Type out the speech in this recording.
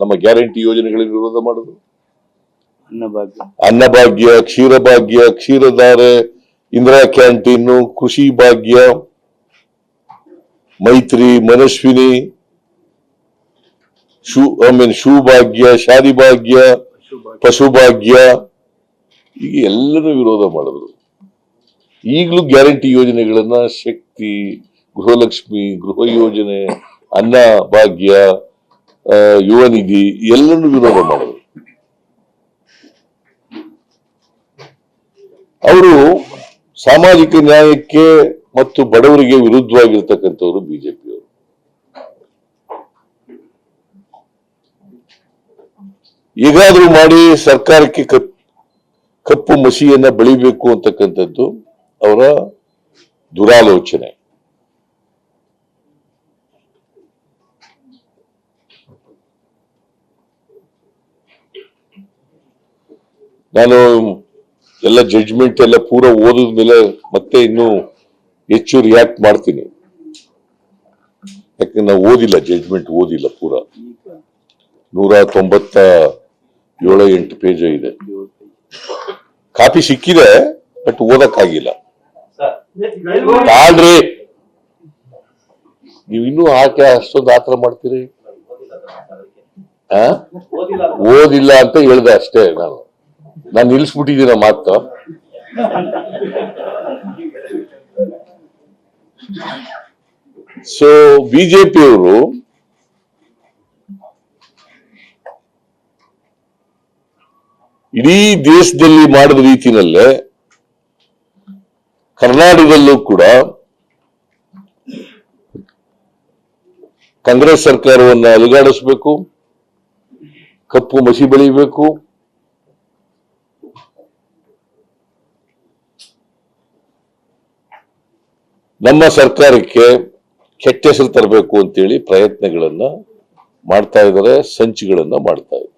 ನಮ್ಮ ಗ್ಯಾರಂಟಿ ಯೋಜನೆಗಳಿಗೆ ವಿರೋಧ ಮಾಡುದು? Annabhagya. Annabhagya Ksheerabhagya Ksheeradhare Indira canteen Krishi Bhagya Maitri Manasvini shoe I mean shoe Bhagya Shaadi Bhagya ಪಶುಭಾಗ್ಯ ಈಗ ಎಲ್ಲರೂ ವಿರೋಧ ಮಾಡಿದ್ರು ಈಗಲೂ ಗ್ಯಾರಂಟಿ ಯೋಜನೆಗಳನ್ನ ಶಕ್ತಿ ಗೃಹಲಕ್ಷ್ಮಿ ಗೃಹ ಯೋಜನೆ ಅನ್ನ ಭಾಗ್ಯ ಯುವ ನಿಧಿ ಎಲ್ಲರನ್ನು ವಿರೋಧ ಮಾಡಿದ್ರು. ಅವರು ಸಾಮಾಜಿಕ ನ್ಯಾಯಕ್ಕೆ ಮತ್ತು ಬಡವರಿಗೆ ವಿರುದ್ಧವಾಗಿರ್ತಕ್ಕಂಥವ್ರು ಬಿಜೆಪಿಯವರು. ಈಗಾದ್ರೂ ಮಾಡಿ ಸರ್ಕಾರಕ್ಕೆ ಕಪ್- ಕಪ್ಪು ಮಸಿಯನ್ನ ಬೆಳಿಬೇಕು ಅಂತಕ್ಕಂಥದ್ದು ಅವರ ದುರಾಲೋಚನೆ. ನಾನು ಎಲ್ಲ ಜಡ್ಜ್ಮೆಂಟ್ ಎಲ್ಲ ಪೂರ ಓದಿದ ಮೇಲೆ ಮತ್ತೆ ಇನ್ನು ಹೆಚ್ಚು ರಿಯಾಕ್ಟ್ ಮಾಡ್ತೀನಿ. ಯಾಕಂದ್ರೆ ನಾವು ಓದಿಲ್ಲ ಜಡ್ಜ್ಮೆಂಟ್ ಓದಿಲ್ಲ ಪೂರ. ನೂರ ತೊಂಬತ್ತ ಏಳ ಎಂಟು ಪೇಜ್ ಇದೆ. ಕಾಪಿ ಸಿಕ್ಕಿದೆ ಬಟ್ ಓದಕ್ಕಾಗಿಲ್ಲ. ತಾಳ್ರಿ ನೀವು ಇನ್ನೂ ಆಕೆ ಅಷ್ಟೊಂದು ಆತರ ಮಾಡ್ತೀರಿ? ಓದಿಲ್ಲ ಅಂತ ಹೇಳ್ದೆ ಅಷ್ಟೇ ನಾನು. ನಾನು ನಿಲ್ಸ್ಬಿಟ್ಟಿದ್ದೀನ ಮಾತು. ಸೊ ಬಿಜೆಪಿಯವರು ಇಡೀ ದೇಶದಲ್ಲಿ ಮಾಡಿದ ರೀತಿಯಲ್ಲೇ ಕರ್ನಾಟಕದಲ್ಲೂ ಕೂಡ ಕಾಂಗ್ರೆಸ್ ಸರ್ಕಾರವನ್ನು ಅಲುಗಾಡಿಸ್ಬೇಕು, ಕಪ್ಪು ಮಸಿ ಬೆಳಿಬೇಕು ನಮ್ಮ ಸರ್ಕಾರಕ್ಕೆ ಕೆಟ್ಟ ಹೆಸರು ತರಬೇಕು ಅಂತೇಳಿ ಪ್ರಯತ್ನಗಳನ್ನ ಮಾಡ್ತಾ ಇದ್ದಾರೆ ಸಂಚುಗಳನ್ನ ಮಾಡ್ತಾ ಇದ್ದಾರೆ.